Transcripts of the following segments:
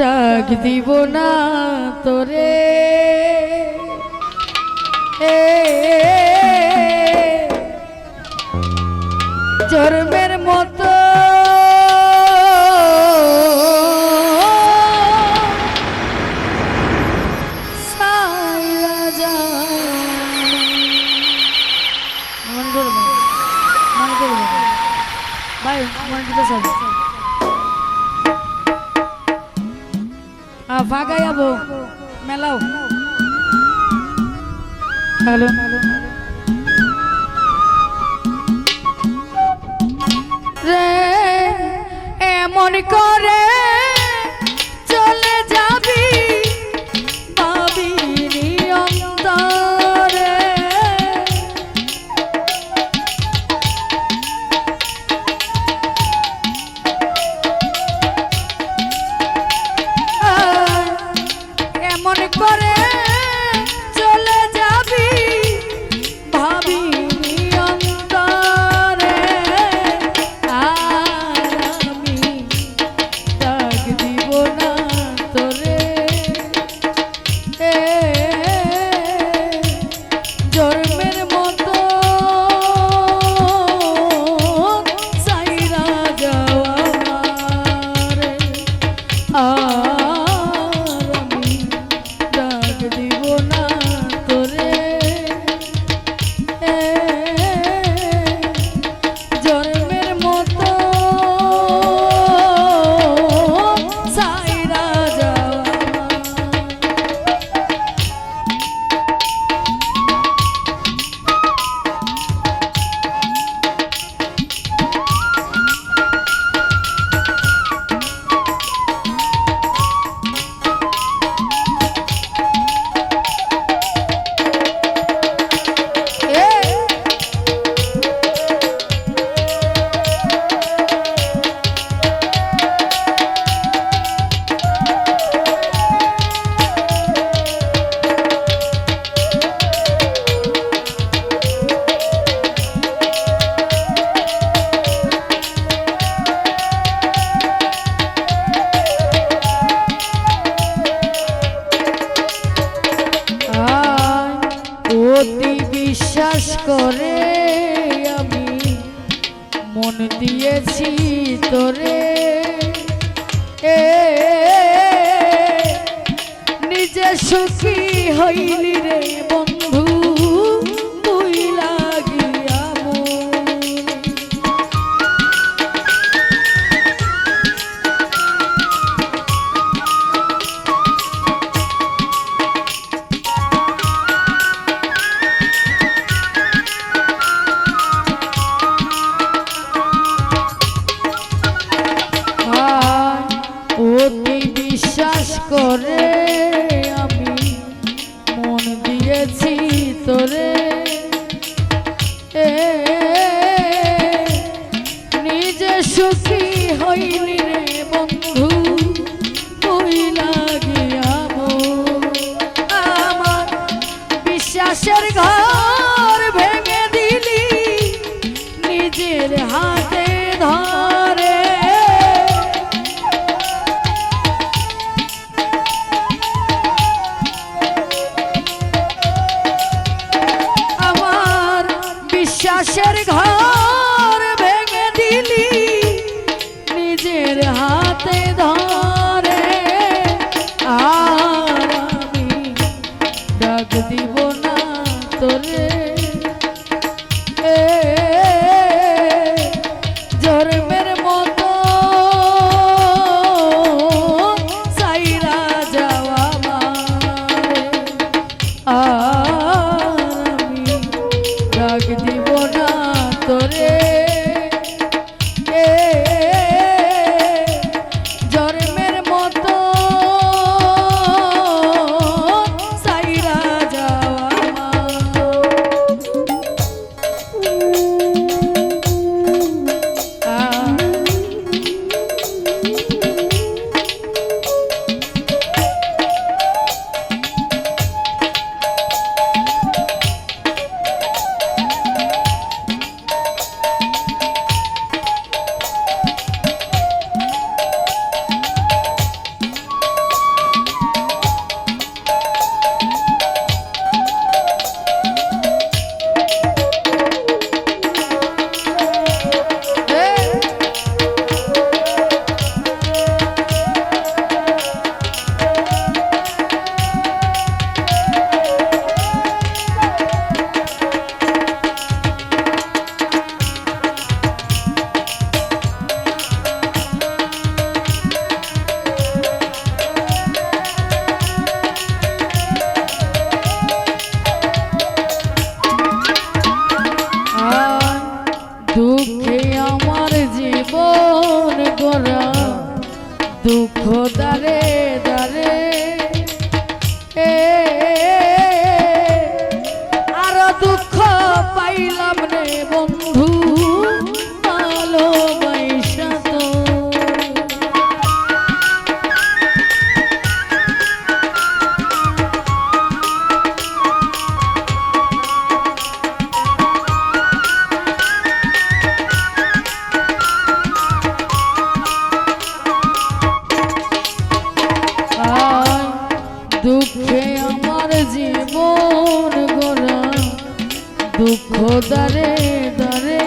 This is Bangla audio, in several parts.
ডাক দিব না তোরে। চর্মের মতো। মন্ডল মন্ডল ভাগাই যাব মেলাও। হ্যালো রে এমন করে বিশ্বাস করে আমি মন দিয়েছি তোরে। এ নিজে সুখী হইলি রে দিয়েছি তোরে। নিজে সুখী হইনি। ডাক দিব না তোরে। জীবন গোরা দুঃখ দারে দারে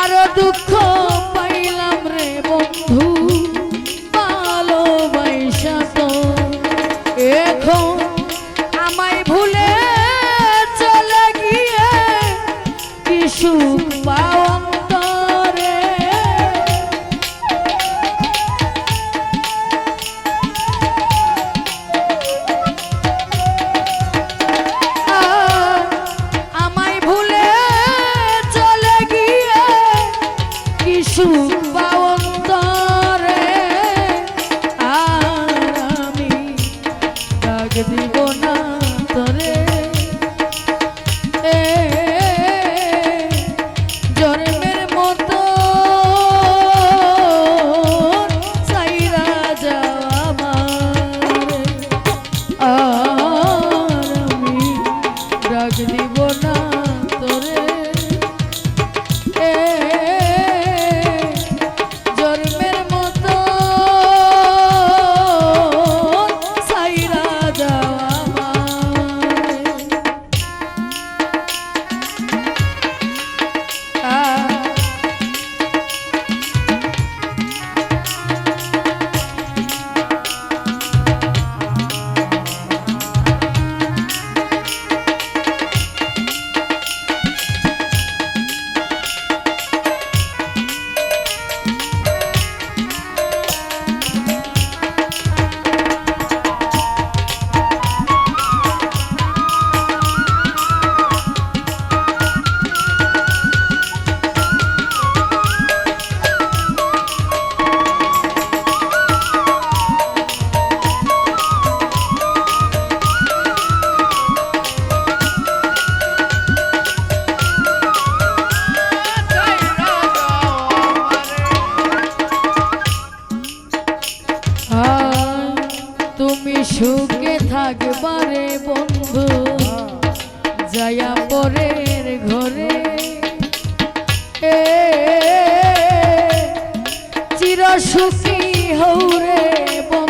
আরও দুঃখ পাইলাম রে বন্ধু, ভালোবাসা তো। এখন আমায় ভুলে চলে গিয়ে কিছু পাও তুমি সুখে থাকবা রে বন্ধু। যায়া পরের ঘরে। এ চির সুখী হৌরে বন্ধু।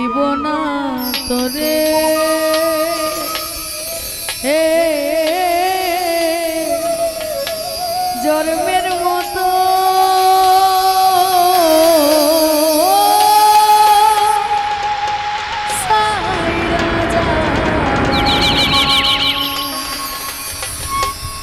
দিব না তোরে। হে জন্মের মতো